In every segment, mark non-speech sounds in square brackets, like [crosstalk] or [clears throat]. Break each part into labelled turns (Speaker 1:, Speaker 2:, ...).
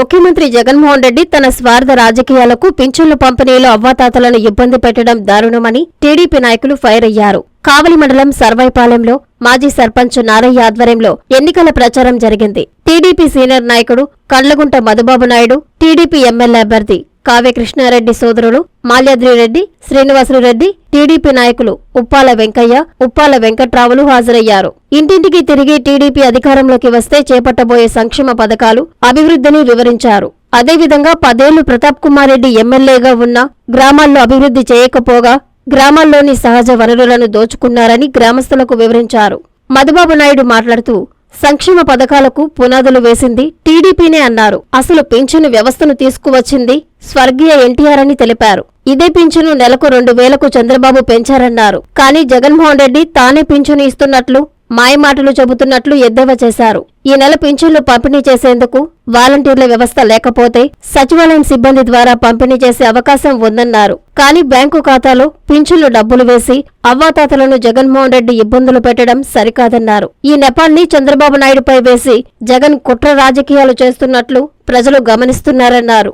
Speaker 1: ముఖ్యమంత్రి జగన్మోహన్ రెడ్డి తన స్వార్థ రాజకీయాలకు పింఛన్లు పంపిణీలో అవ్వాతాతలను ఇబ్బంది పెట్టడం దారుణమని టీడీపీ నాయకులు ఫైర్ అయ్యారు. కావలి మండలం సర్వైపాలెంలో మాజీ సర్పంచ్ నారయ్య ఆధ్వర్యంలో ఎన్నికల ప్రచారం జరిగింది. టీడీపీ సీనియర్ నాయకుడు కండ్లగుంట మధుబాబు నాయుడు టీడీపీ ఎమ్మెల్యే అభ్యర్థి కావ్యకృష్ణారెడ్డి సోదరుడు సోదరులు మాల్యాద్రిరెడ్డి శ్రీనివాసులురెడ్డి టీడీపీ నాయకులు ఉప్పాల వెంకయ్య ఉప్పాల వెంకట్రావులు హాజరయ్యారు. ఇంటింటికి తిరిగి టీడీపీ అధికారంలోకి వస్తే చేపట్టబోయే సంక్షేమ పథకాలు అభివృద్ధిని వివరించారు. అదేవిధంగా పదేళ్ళు ప్రతాప్ కుమార్ రెడ్డి ఎమ్మెల్యేగా ఉన్న గ్రామాల్లో అభివృద్ధి చేయకపోగా గ్రామాల్లోని సహజ వనరులను దోచుకున్నారని గ్రామస్తులకు వివరించారు. మధుబాబు నాయుడు మాట్లాడుతూ సంక్షేమ పథకాలకు పునాదులు వేసింది టీడీపీనే అన్నారు. అసలు పింఛను వ్యవస్థను తీసుకువచ్చింది స్వర్గీయ ఎన్టీఆర్ అని తెలిపారు. ఇదే పింఛను నెలకు రెండు వేలకు చంద్రబాబు పెంచారన్నారు. కానీ జగన్మోహన్ రెడ్డి తానే పింఛను ఇస్తున్నట్లు మాయమాటలు చెబుతున్నట్లు ఎద్దేవా చేశారు. ఈ నెల పింఛన్లు పంపిణీ చేసేందుకు వాలంటీర్ల వ్యవస్థ లేకపోతే సచివాలయం సిబ్బంది ద్వారా పంపిణీ చేసే అవకాశం ఉందన్నారు. కానీ బ్యాంకు ఖాతాలో పింఛన్లు డబ్బులు వేసి అవ్వాతాతలను జగన్మోహన్ రెడ్డి ఇబ్బందులు పెట్టడం సరికాదన్నారు. ఈ నెపాన్ని చంద్రబాబు నాయుడుపై వేసి జగన్ కుట్ర రాజకీయాలు చేస్తున్నట్లు ప్రజలు గమనిస్తున్నారన్నారు.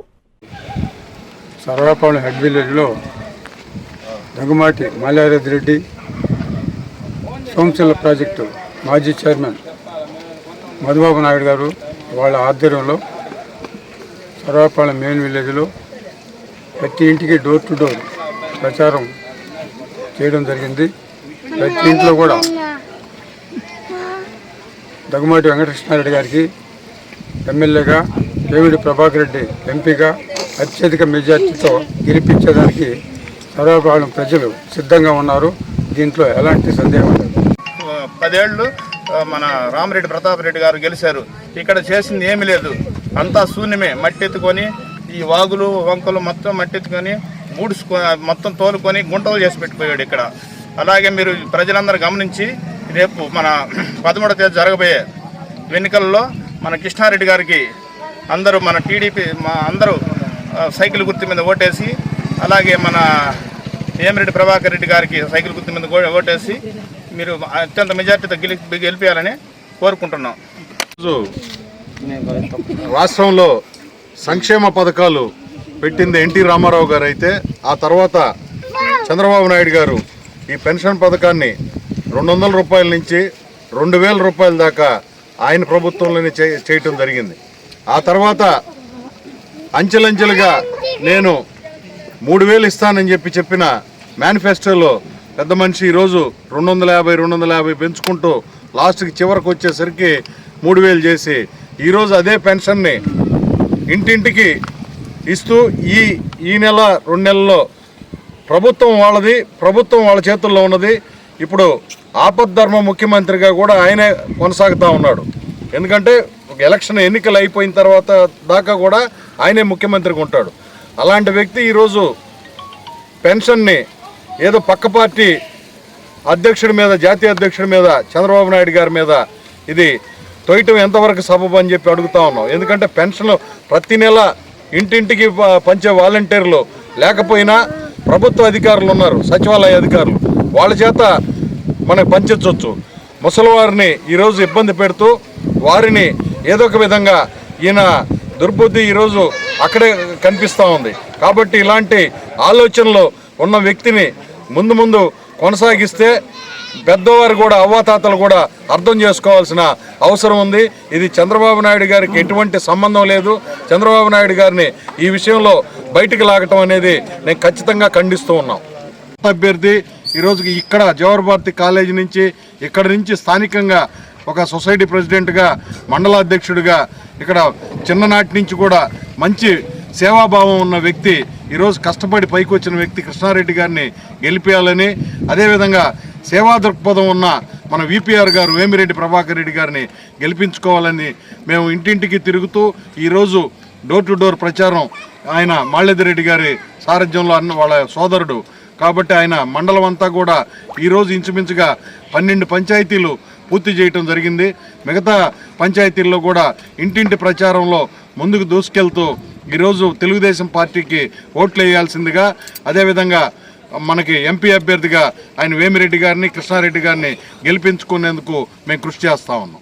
Speaker 2: సర్వపాలెం హెడ్ విలేజ్లో దగ్గుమాటి మల్లారెడ్డి రెడ్డి సోమశిల ప్రాజెక్టు మాజీ చైర్మన్ మధుబాబు నాయుడు గారు వాళ్ళ ఆధ్వర్యంలో సర్వాపాలెం మెయిన్ విలేజ్లో ప్రతి ఇంటికి డోర్ టు డోర్ ప్రచారం చేయడం జరిగింది. ప్రతి ఇంట్లో కూడా దగ్గుమాటి వెంకటకృష్ణారెడ్డి గారికి ఎమ్మెల్యేగా దేవిడి ప్రభాకర్ రెడ్డి ఎంపీగా అత్యధిక మెజార్టీతో గెలిపించేదానికి సర్వపాలెం ప్రజలు సిద్ధంగా ఉన్నారు. దీంట్లో ఎలాంటి సందేహం లేదు.
Speaker 3: పదేళ్ళు మన రామరెడ్డి ప్రతాప్ రెడ్డి గారు గెలిచారు ఇక్కడ చేసింది ఏమీ లేదు. అంతా శూన్యమే. మట్టి ఎత్తుకొని ఈ వాగులు వంకలు మొత్తం మట్టి ఎత్తుకొని బూడ్చుకో మొత్తం తోలుకొని గుంటలు చేసి పెట్టిపోయాడు ఇక్కడ. అలాగే మీరు ప్రజలందరూ గమనించి రేపు మన [clears throat] పదమూడవ తేదీ జరగబోయే ఎన్నికల్లో మన కృష్ణారెడ్డి గారికి అందరూ మన టీడీపీ మా అందరూ సైకిల్ గుర్తు మీద ఓటేసి అలాగే మన ఏమిరెడ్డి ప్రభాకర్ రెడ్డి గారికి సైకిల్ గుర్తు మీద ఓటేసి మీరు అత్యంత మెజార్టీతో గెలి గెలిపించాలని కోరుకుంటున్నాం.
Speaker 4: రాష్ట్రంలో సంక్షేమ పథకాలు పెట్టింది ఎన్టీ రామారావు గారు అయితే ఆ తర్వాత చంద్రబాబు నాయుడు గారు ఈ పెన్షన్ పథకాన్ని రెండు వందల రూపాయల నుంచి రెండు వేల రూపాయల దాకా ఆయన ప్రభుత్వంలోనే చే- చేయటం జరిగింది. ఆ తర్వాత అంచెలంచెలుగా నేను మూడు వేలు ఇస్తానని చెప్పి చెప్పిన మేనిఫెస్టోలో పెద్ద మనిషి ఈరోజు రెండు వందల యాభై రెండు వందల యాభై పెంచుకుంటూ లాస్ట్కి చివరికి వచ్చేసరికి మూడు వేలు చేసి ఈరోజు అదే పెన్షన్ని ఇంటింటికి ఇస్తూ ఈ ఈ నెల రెండు నెలల్లో ప్రభుత్వం వాళ్ళది ప్రభుత్వం వాళ్ళ చేతుల్లో ఉన్నది. ఇప్పుడు ఆపద్ధర్మ ముఖ్యమంత్రిగా కూడా ఆయనే కొనసాగుతూ ఉన్నాడు. ఎందుకంటే ఒక ఎలక్షన్ ఎన్నికలు అయిపోయిన తర్వాత దాకా కూడా ఆయనే ముఖ్యమంత్రిగా ఉంటాడు. అలాంటి వ్యక్తి ఈరోజు పెన్షన్ని ఏదో పక్క పార్టీ అధ్యక్షుడి మీద జాతీయ అధ్యక్షుడి మీద చంద్రబాబు నాయుడు గారి మీద ఇది తొయటం ఎంతవరకు సబబు అని చెప్పి అడుగుతా ఉన్నాం. ఎందుకంటే పెన్షన్ ప్రతి నెల ఇంటింటికి పంచే వాలంటీర్లు లేకపోయినా ప్రభుత్వ అధికారులు ఉన్నారు సచివాలయ అధికారులు. వాళ్ళ చేత మనకు పంచవచ్చు ముసలివారిని ఈరోజు ఇబ్బంది పెడుతూ వారిని ఏదో ఒక విధంగా ఈయన దుర్బుద్ధి ఈరోజు అక్కడే కనిపిస్తూ ఉంది. కాబట్టి ఇలాంటి ఆలోచనలో ఉన్న వ్యక్తిని ముందు ముందు కొనసాగిస్తే పెద్దవారు కూడా అవ్వాతాతలు కూడా అర్థం చేసుకోవాల్సిన అవసరం ఉంది. ఇది చంద్రబాబు నాయుడు గారికి ఎటువంటి సంబంధం లేదు. చంద్రబాబు నాయుడు గారిని ఈ విషయంలో బయటికి లాగటం అనేది నేను ఖచ్చితంగా ఖండిస్తూ ఉన్నాం. అభ్యర్థి ఈరోజు ఇక్కడ జవహర్ భారతి కాలేజీ నుంచి ఇక్కడ నుంచి స్థానికంగా ఒక సొసైటీ ప్రెసిడెంట్గా మండలాధ్యక్షుడిగా ఇక్కడ చిన్ననాటి నుంచి కూడా మంచి సేవాభావం ఉన్న వ్యక్తి ఈరోజు కష్టపడి పైకి వచ్చిన వ్యక్తి కృష్ణారెడ్డి గారిని గెలిపేయాలని అదేవిధంగా సేవా దృక్పథం ఉన్న మన విపిఆర్ గారు వేమిరెడ్డి ప్రభాకర్ రెడ్డి గారిని గెలిపించుకోవాలని మేము ఇంటింటికి తిరుగుతూ ఈరోజు డోర్ టు డోర్ ప్రచారం ఆయన మాళ్ళెద్దిరెడ్డి గారి సారథ్యంలో అన్న వాళ్ళ సోదరుడు. కాబట్టి ఆయన మండలం అంతా కూడా ఈరోజు ఇంచుమించుగా పన్నెండు పంచాయతీలు పూర్తి చేయటం జరిగింది. మిగతా పంచాయతీల్లో కూడా ఇంటింటి ప్రచారంలో ముందుకు దూసుకెళ్తూ ఈరోజు తెలుగుదేశం పార్టీకి ఓట్లు వేయాల్సిందిగా అదేవిధంగా మనకి ఎంపీ అభ్యర్థిగా ఆయన వేమిరెడ్డి గారిని కృష్ణారెడ్డి గారిని గెలిపించుకునేందుకు మేము కృషి చేస్తా ఉన్నాం.